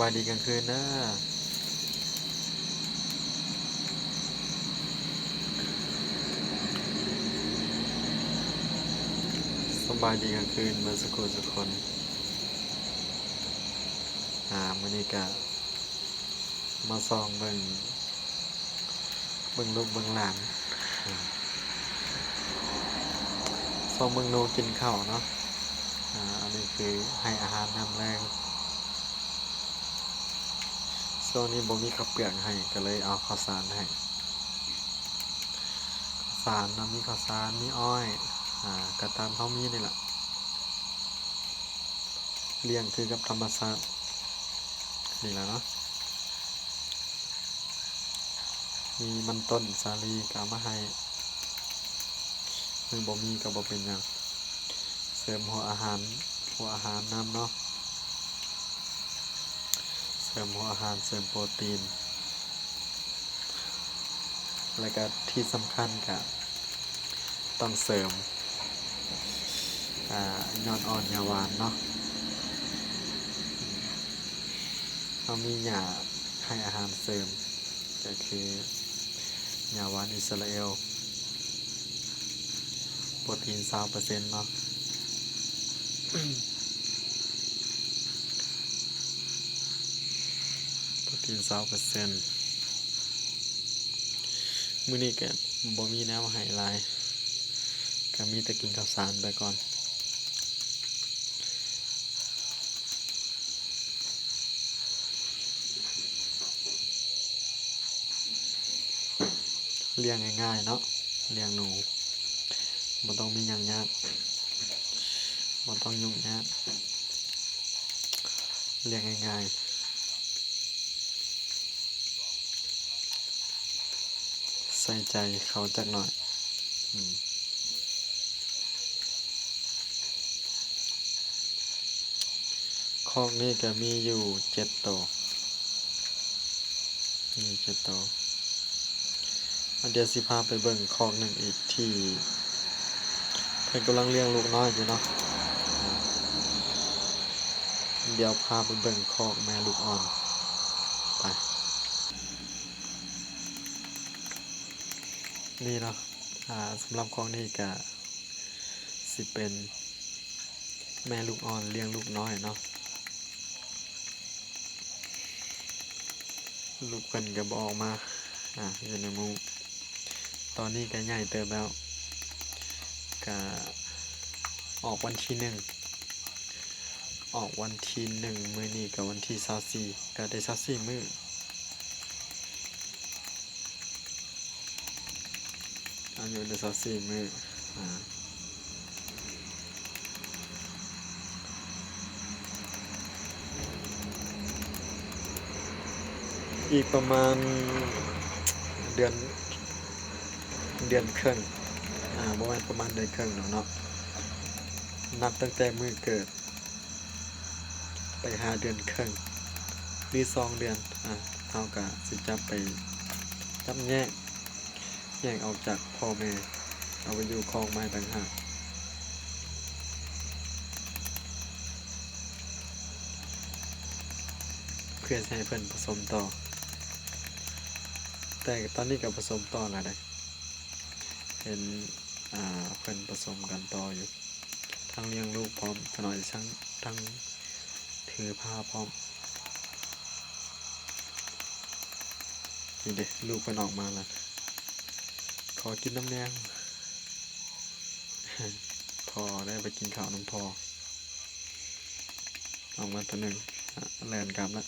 บายดีกลางคืนนะสบายดีกลางคืนเมื่อสักครู่สักคน อ่ามื่อนี้ก็มาซองเบิ่งเบิ่งลูกเบิ่งหลานซองเบิ่งโนกินข้าวเนาะ อ่า อันนี้คือให้อาหารน้ำแรง ช่วงนี้บ่มีข้าวเปลือกให้ก็เลยเอาข้าวสารให้ข้าวสารนะมีข้าวสารมีอ้อยอ่ากระตามเขามีนี่แหละเลี้ยงคือกับธรรมชาตินี่แหละเนาะมีมันต้นสาลีกามาให้มึงบ่มีก็บ่เป็นหยังเสริมหัวอาหารหัวอาหารน้ำเนาะ เสริมหัวอาหารเสริมโปรตีน แล้วก็ที่สำคัญก็ต้องเสริมอ่ายอดอ่อนยาหวานเนาะเรามีหยาให้อาหารเสริม ก็คือหยาหวานอิสราเอล โปรตีน20%เนาะ โปรตีน20%มื้อนี้ก็บ่มีแนวให้หลายก็มีแต่กินข้าวสารไปก่อนเลี้ยงง่ายๆเนาะเลี้ยงหนูบ่ต้องมีหยังยากบ่ต้องยุ่งยากเลี้ยงง่ายๆ ใส่ใจเขาจักหน่อยอืมคอกนี้ก็มีอยู่เจ็ดตัวมีเจ็ดตัวเดี๋ยวสิพาไปเบิ่งคอกหนึ่งอีกที่ เพิ่นกำลังเลี้ยงลูกน้อยอยู่เนาะเดี๋ยวพาไปเบิ่งคอกแม่ลูกอ่อน ไป นี่เนาะอ่าสำหรับคอกนี้ก็สิเป็นแม่ลูกอ่อนเลี้ยงลูกน้อยเนาะลูกเพิ่นก็บออกมาอ่าอยู่ในหมุ้งตอนนี้ก็ใหญ่เติบแล้วก็ออกวันที่หนึ่งออกวันที่หนึ่งมื้อนี้กับวันที่สาสี่ก็ได้สาสี่มื้อ อายุได้สาสี่มืออ่าอีกประมาณเดือนเดือนครึ่งอ่าประมาณประมาณเดือนครึ่งเนาะเนาะนับตั้งแต่มือเกิด ไปหาเดือนครึ่งหรือสองเดือนอ่าเท่ากับสิจับไปจับแยก แยกออกจากพ่อแม่ เอาไปอยู่คลองไม้ต่างหากเพื่อให้เพิ่นผสมต่อ แต่ตอนนี้ก็ผสมต่อแล้วได้เห็นอ่าเพิ่นผสมกันต่ออยู่ ทั้งเลี้ยงลูกพร้อมขน่อยทั้งทั้งถือผ้าพร้อมนี่เด็ลูกเพิ่นออกมาแล้ว ขอกินน้ำแดงพอได้ไปกินข้าวน้ำพอออกมาตัวหนึ่งแลนกลับแล้ว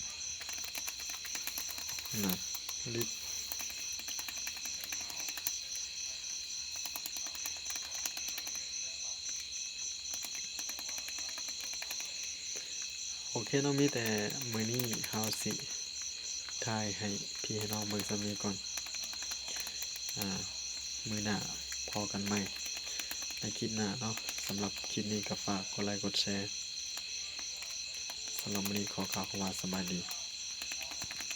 น่ะลิบโอเคน้องมีแต่มือนี้เฮาสิทายให้พี่ให้น้องเบิ่งสำนีก่อน อ่า มือหน้าพอกันใหม่ ในคลิปหน้าเนาะสำหรับคลิปนี้ก็ฝากกดไลค์กดแชร์สำหรับวันนี้ขอข่าวคำว่าสบายดี